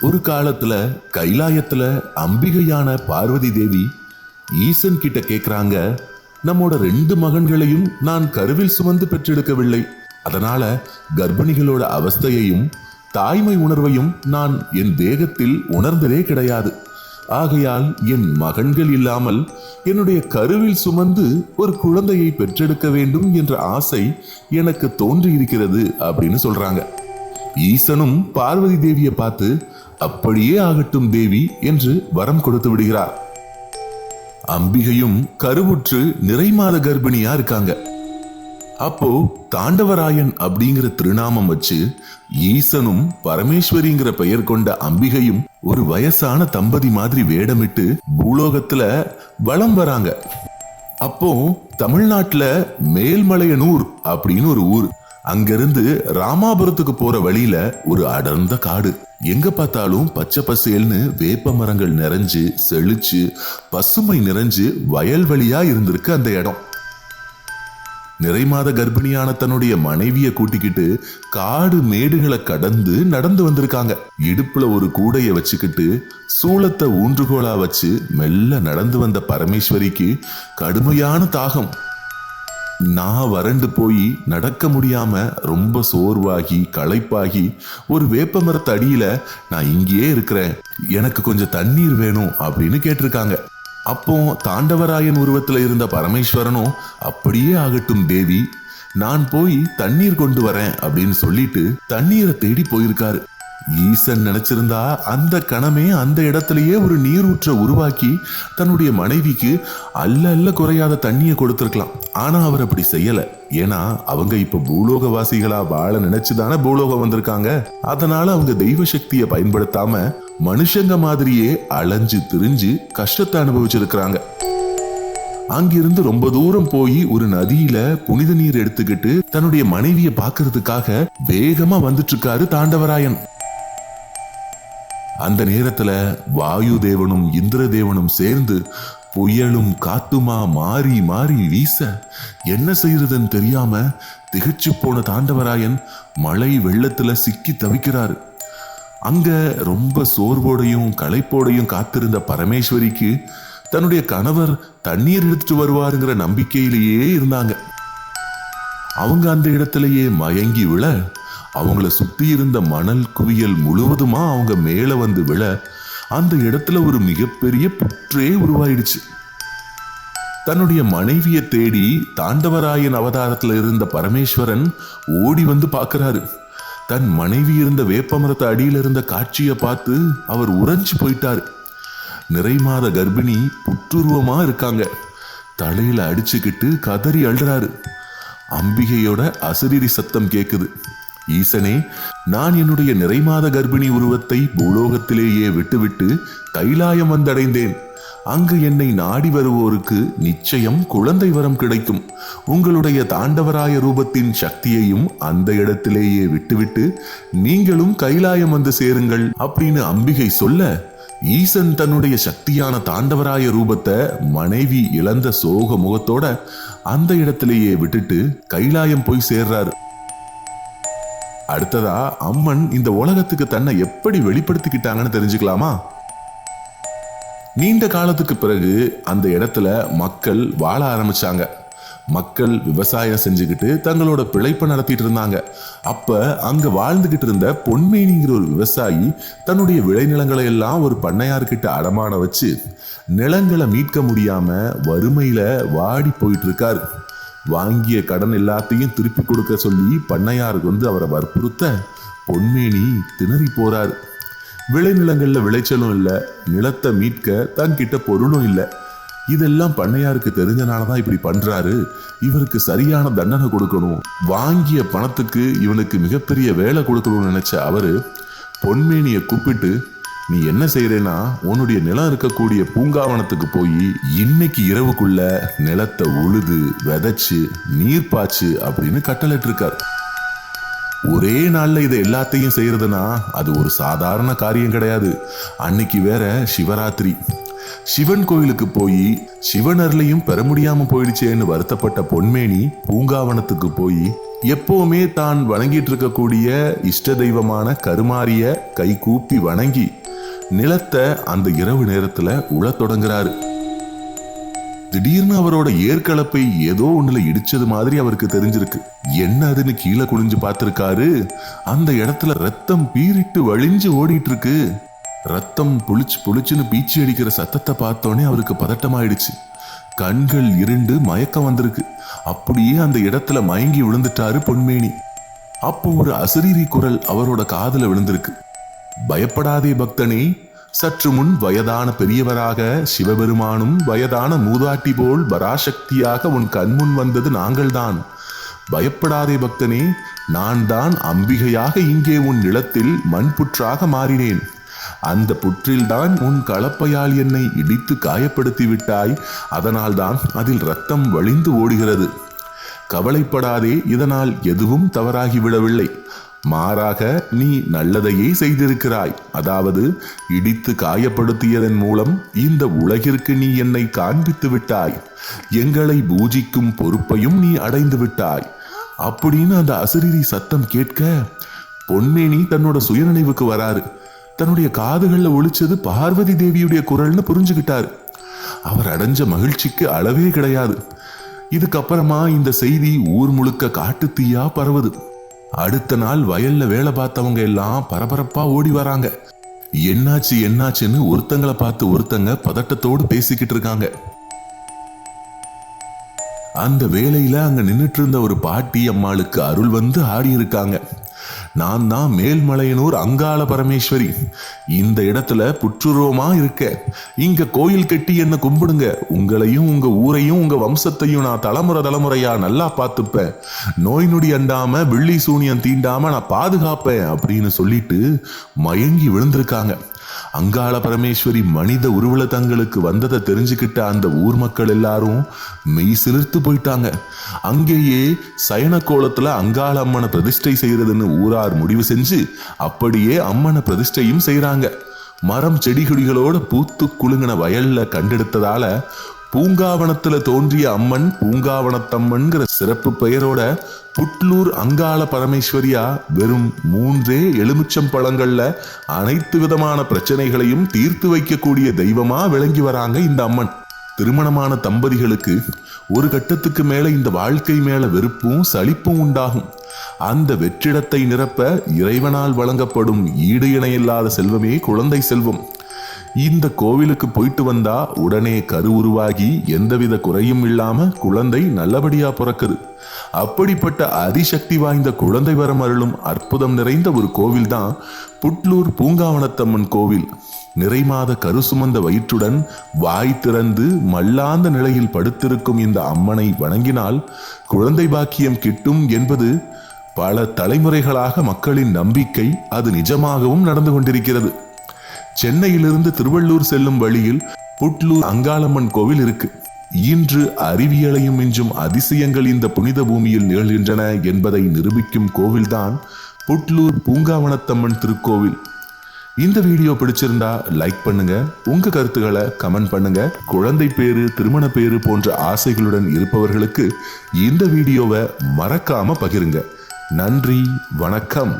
ஒரு காலத்துல கைலாயத்துல அம்பிகையான பார்வதி தேவி ஈசன் கிட்ட கேக்குறாங்க நம்மோட ரெண்டு மகன்களையும் நான் கருவில் சுமந்து பெற்றெடுக்கவில்லை. அதனால கர்ப்பிணிகளோட அவஸ்தையையும் தாய்மை உணர்வையும் நான் என் தேகத்தில் உணர்ந்ததே கிடையாது. ஆகையால் என் மகன்கள் இல்லாமல் என்னுடைய கருவில் சுமந்து ஒரு குழந்தையை பெற்றெடுக்க வேண்டும் என்ற ஆசை எனக்கு தோன்றியிருக்கிறது அப்படின்னு சொல்றாங்க. ஈசனும் பார்வதி தேவியை பார்த்து அப்படியே ஆகட்டும் தேவி என்று வரம் கொடுத்து விடுகிறார். அம்பிகையும் கருவுற்று நிறைமாத கர்ப்பிணியா இருக்காங்க. அப்போ தாண்டவராயன் அப்படிங்கிற திருநாமம் வச்சு ஈசனும் பரமேஸ்வரிங்கிற பெயர் கொண்ட அம்பிகையும் ஒரு வயசான தம்பதி மாதிரி வேடமிட்டு பூலோகத்துல வலம் வராங்க. அப்போ தமிழ்நாட்டுல மேல்மலையனூர் அப்படின்னு ஒரு ஊர். அங்கிருந்து ராமாபுரத்துக்கு போற வழியில ஒரு அடர்ந்த காடு. எங்க பார்த்தாலும் பச்சை பசேல்னு வேப்ப மரங்கள் நிறைஞ்சு செழிச்சு பசுமை நிறைஞ்சு வயல்வெளியா இருந்திருக்கு அந்த இடம். நிறைமாத கர்ப்பிணியான தன்னுடைய மனைவிய கூட்டிக்கிட்டு காடு மேடுகளை கடந்து நடந்து வந்திருக்காங்க. இடுப்புல ஒரு கூடைய வச்சுக்கிட்டு சூளத்தை ஊன்றுகோலா வச்சு மெல்ல நடந்து வந்த பரமேஸ்வரிக்கு கடுமையான தாகம். நான் வறண்டு போய் நடக்க முடியாம ரொம்ப சோர்வாகி களைப்பாகி ஒரு வேப்ப மரத்து அடியில நான் இங்கேயே இருக்கிறேன். எனக்கு கொஞ்சம் தண்ணீர் வேணும் அப்படின்னு கேட்டிருக்காங்க. அப்போ தாண்டவராயன் உருவத்துல இருந்த பரமேஸ்வரனும் அப்படியே ஆகட்டும் தேவி. நான் போய் தண்ணீர் கொண்டு வரேன் அப்படின்னு சொல்லிட்டு தண்ணீரை தேடி போயிருக்காரு. ஈசன் நினைச்சிருந்தா அந்த கணமே அந்த இடத்திலேயே ஒரு நீரூற்றை உருவாக்கி தன்னுடைய மனைவிக்கு அல்ல அல்ல குறையாத தண்ணியை கொடுத்திருக்கலாம். ஆனா அவர் அப்படி செய்யல. ஏன்னா அவங்க இப்ப பூலோகவாசிகளா வாழ நினைச்சுதானே பூலோகம் வந்திருக்காங்க. அதனால அவங்க தெய்வ சக்தியை பயன்படுத்தாம மனுஷங்க மாதிரியே அலைஞ்சு திரிஞ்சு கஷ்டத்தை அனுபவிச்சிருக்கிறாங்க. அங்கிருந்து ரொம்ப தூரம் போய் ஒரு நதியில புனித நீர் எடுத்துக்கிட்டு தன்னுடைய மனைவியை பாக்குறதுக்காக வேகமா வந்துட்டு இருக்காரு தாண்டவராயன். அந்த நேரத்துல வாயு தேவனும் இந்திர தேவனும் சேர்ந்து புயலும் காத்துமா மாறி மாறி வீச என்ன செய்யறதுன்னு தெரியாம திகச்சு போன தாண்டவராயன் மழை வெள்ளத்துல சிக்கி தவிக்கிறாரு. அங்க ரொம்ப சோர்வோடையும் களைப்போடையும் காத்திருந்த பரமேஸ்வரிக்கு தன்னுடைய கணவர் தண்ணீர் எடுத்துட்டு வருவாருங்கிற நம்பிக்கையிலேயே இருந்தாங்க. அவங்க அந்த இடத்திலேயே மயங்கி விழ அவங்கள சுத்தி இருந்த மணல் குவியல் முழுவதுமா அவங்க மேல வந்து விழ அந்த இடத்துல ஒரு மிகப்பெரிய புற்றே உருவாயிடுச்சு. தன்னுடைய மனைவியை தேடி தாண்டவராயன் அவதாரத்துல இருந்த பரமேஸ்வரன் ஓடி வந்து பார்க்குறாரு தன் மனைவி இருந்த வேப்பமரத்து அடியில் இருந்த காட்சியை பார்த்து அவர் உறைஞ்சு போயிட்டாரு. நிறைமாத கர்ப்பிணி புற்றுருவமா இருக்காங்க. தலையில அடிச்சுக்கிட்டு கதறி அழுறாரு. அம்பிகையோட அசரீரி சத்தம் கேட்குது ஈசனே நான் என்னுடைய நிறைமாத கர்ப்பிணி உருவத்தை பூலோகத்திலேயே விட்டுவிட்டு கைலாயம் வந்தடைந்தேன். அங்கு என்னை நாடி வருவோருக்கு நிச்சயம் குழந்தை வரம் கிடைக்கும். உங்களுடைய தாண்டவராய ரூபத்தின் சக்தியையும் அந்த இடத்திலேயே விட்டுவிட்டு நீங்களும் கைலாயம் வந்து சேருங்கள் அப்படின்னு அம்பிகை சொல்ல ஈசன் தன்னுடைய சக்தியான தாண்டவராய ரூபத்தை மனைவி இழந்த சோக முகத்தோட அந்த இடத்திலேயே விட்டுட்டு கைலாயம் போய் சேர்றாரு. அடுத்ததா அம்மன் இந்த உலகத்துக்கு தன்னை எப்படி வெளிப்படுத்திக்கிட்டாங்கன்னு தெரிஞ்சுக்கலாமா? நீண்ட காலத்துக்கு பிறகு அந்த இடத்துல மக்கள் வாழ ஆரம்பிச்சாங்க. மக்கள் விவசாயம் செஞ்சுக்கிட்டு தங்களோட பிழைப்பை நடத்திட்டு இருந்தாங்க. அப்ப அங்க வாழ்ந்துகிட்டு இருந்த பொன்மேனிங்கிற ஒரு விவசாயி தன்னுடைய விளைநிலங்களை எல்லாம் ஒரு பண்ணையார்கிட்ட அடமான வச்சு நிலங்களை மீட்க முடியாம வறுமையில வாடி போயிட்டு இருக்காரு. வாங்கிய கடன் எல்லாத்தையும் திருப்பி கொடுக்க சொல்லி பண்ணையாருக்கு வந்து அவரை வற்புறுத்த பொன்மேனி திணறி போறார். விளைநிலங்களில் விளைச்சலும் இல்லை நிலத்தை மீட்க தங்கிட்ட பொருளும் இல்லை. இதெல்லாம் பண்ணையாருக்கு தெரிஞ்சனால தான் இப்படி பண்றாரு. இவருக்கு சரியான தண்டனை கொடுக்கணும். வாங்கிய பணத்துக்கு இவனுக்கு மிகப்பெரிய வேலை கொடுக்கணும்னு நினைச்ச அவரு பொன்மேனியை கூப்பிட்டு நீ என்ன செய்யறேன்னா உன்னுடைய நிலம் இருக்கக்கூடிய பூங்காவனத்துக்கு போய் இன்னைக்கு இரவுக்குள்ள நிலத்தை உழுது விதைச்சு நீர் பாய்ச்சு அப்படின்னு கட்டளையிட்டிருக்காரு. ஒரே நாள்ல இதை எல்லாத்தையும் செய்யறதுனா அது ஒரு சாதாரண காரியம் கிடையாது. அன்னைக்கு வேற சிவராத்திரி. சிவன் கோயிலுக்கு போய் சிவனர்லையும் பெற முடியாம போயிடுச்சேன்னு வருத்தப்பட்ட பொன்மேனி பூங்காவனத்துக்கு போய் எப்பவுமே தான் வணங்கிட்டு இருக்கக்கூடிய இஷ்ட தெய்வமான கருமாரிய கை கூப்பி வணங்கி நிலத்தை அந்த இரவு நேரத்துல உழத் தொடங்குறாரு. திடீர்னு அவரோட ஏற்கலப்பை ஏதோ ஒண்ணுல இடிச்சது மாதிரி அவருக்கு தெரிஞ்சிருக்கு. என்ன அதுன்னு கீழே குனிஞ்சு பார்த்திருக்காரு. அந்த இடத்துல ரத்தம் பீறிட்டு வழிஞ்சு ஓடிட்டு இருக்கு ரத்தம் புளிச்சு புளிச்சுன்னு பீச்சி அடிக்கிற சத்தத்தை பார்த்தோன்னே அவருக்கு பதட்டமாயிடுச்சு. கண்கள் இருண்டு மயக்கம் வந்திருக்கு. அப்படியே அந்த இடத்துல மயங்கி விழுந்துட்டாரு பொன்மேனி. அப்போ ஒரு அசரீரி குரல் அவரோட காதுல விழுந்திருக்கு. பயப்படாதே பக்தனே சற்று முன் வயதான பெரியவராக சிவபெருமானும் வயதான மூதாட்டி போல் பராசக்தியாக உன் கண்முன் வந்தது நாங்கள்தான். பயப்படாதே பக்தனே நான் தான் அம்பிகையாக இங்கே உன் நிலத்தில் மண்புற்றாக மாறினேன். அந்த புற்றில்தான் உன் களப்பையால் என்னை இடித்து காயப்படுத்தி விட்டாய் அதனால்தான் அதில் ரத்தம் வழிந்து ஓடுகிறது. கவலைப்படாதே இதனால் எதுவும் தவறாகி விடவில்லை மாறாக நீ நல்லதையே செய்திருக்கிறாய். அதாவது இடித்து காயப்படுத்தியதன் மூலம் இந்த உலகிற்கு நீ என்னை காண்பித்து விட்டாய். எங்களை பூஜிக்கும் பொறுப்பையும் நீ அடைந்து விட்டாய். அப்படின்னு அந்த அசிரிரி சத்தம் கேட்க பொன்மேனி தன்னோட சுயநினைவுக்கு வராரு தன்னுடைய காதுகளில் ஒழிச்சது பார்வதி தேவியுடைய குரல்னு புரிஞ்சுக்கிட்டாரு அவர் அடைஞ்ச மகிழ்ச்சிக்கு அளவே கிடையாது. இதுக்கப்புறமா இந்த செய்தி ஊர் முழுக்க காட்டு தீயா பரவுது. அடுத்த நாள் வயல்ல வேலை பார்த்தவங்க எல்லாம் பரபரப்பா ஓடி வராங்க. என்னாச்சு என்னாச்சுன்னு ஒருத்தங்களை பார்த்து ஒருத்தங்க பதட்டத்தோடு பேசிக்கிட்டு இருக்காங்க. அந்த வேலையில அங்க நின்னுட்டு இருந்த ஒரு பாட்டி அம்மாளுக்கு அருள் வந்து ஆடி இருக்காங்க நான் தான் மேல்மலையனூர் அங்காள பரமேஸ்வரி. இந்த இடத்துல புற்றுருவமா இருக்க. இங்க கோயில் கட்டி என்ன கும்பிடுங்க. உங்களையும் உங்க ஊரையும் உங்க வம்சத்தையும் நான் தலைமுறை தலைமுறையா நல்லா பார்த்துப்பேன். நோய் நொடி அண்டாம வில்லி சூனியம் தீண்டாம நான் பாதுகாப்பேன் அப்படின்னு சொல்லிட்டு மயங்கி விழுந்திருக்காங்க. அங்காள பரமேஸ்வரி மனித உருவல தங்களுக்கு வந்ததை தெரிஞ்சுக்கிட்ட அந்த ஊர் மக்கள் எல்லாரும் மெய் சிலிர்த்து போயிட்டாங்க. அங்கேயே சயன கோலத்துல அங்காள அம்மனை பிரதிஷ்டை செய்யறதுன்னு ஊரார் முடிவு செஞ்சு அப்படியே அம்மனை பிரதிஷ்டையும் செய்யறாங்க மரம் செடிகொடிகளோட பூத்து குலுங்கின வயல்ல கண்டெடுத்ததால பூங்காவனத்துல தோன்றிய அம்மன் பூங்காவனத்தம்மன்கிற சிறப்பு பெயரோட புட்லூர் அங்காள பரமேஸ்வரியா வெறும் மூன்றே எலுமிச்சம் பழங்கள்ல அனைத்து விதமான பிரச்சனைகளையும் தீர்த்து வைக்கக்கூடிய தெய்வமா விளங்கி வராங்க இந்த அம்மன். திருமணமான தம்பதிகளுக்கு ஒரு கட்டத்துக்கு மேல இந்த வாழ்க்கை மேல வெறுப்பும் சலிப்பும் உண்டாகும். அந்த வெற்றிடத்தை நிரப்ப இறைவனால் வழங்கப்படும் ஈடு இணையில்லாத செல்வமே குழந்தை செல்வம். இந்த கோவிலுக்கு போயிட்டு வந்தா உடனே கரு உருவாகி எந்தவித குறையும் இல்லாம குழந்தை நல்லபடியா பிறக்குது. அப்படிப்பட்ட அதிசக்தி வாய்ந்த குழந்தை வரம் அருளும் அற்புதம் நிறைந்த ஒரு கோவில் தான் புட்லூர் பூங்காவனத்தம்மன் கோவில். நிறைமாத கரு சுமந்த வயிற்றுடன் வாய் திறந்து மல்லாந்த நிலையில் படுத்திருக்கும் இந்த அம்மனை வணங்கினால் குழந்தை பாக்கியம் கிட்டும் என்பது பல தலைமுறைகளாக மக்களின் நம்பிக்கை அது நிஜமாகவும் நடந்து கொண்டிருக்கிறது. சென்னையிலிருந்து திருவள்ளூர் செல்லும் வழியில் புட்லூர் அங்காளம்மன் கோவில் இருக்கு. இன்று அறிவியலையும் மிஞ்சும் அதிசயங்கள் இந்த புனித பூமியில் நிகழ்கின்றன என்பதை நிரூபிக்கும் கோவில்தான் புட்லூர் பூங்காவனத்தம்மன் திருக்கோவில். இந்த வீடியோ பிடிச்சிருந்தா லைக் பண்ணுங்க உங்க கருத்துக்களை கமெண்ட் பண்ணுங்க. குழந்தை பேரு திருமண பேரு போன்ற ஆசைகளுடன் இருப்பவர்களுக்கு இந்த வீடியோவை மறக்காம பகிருங்க. நன்றி வணக்கம்.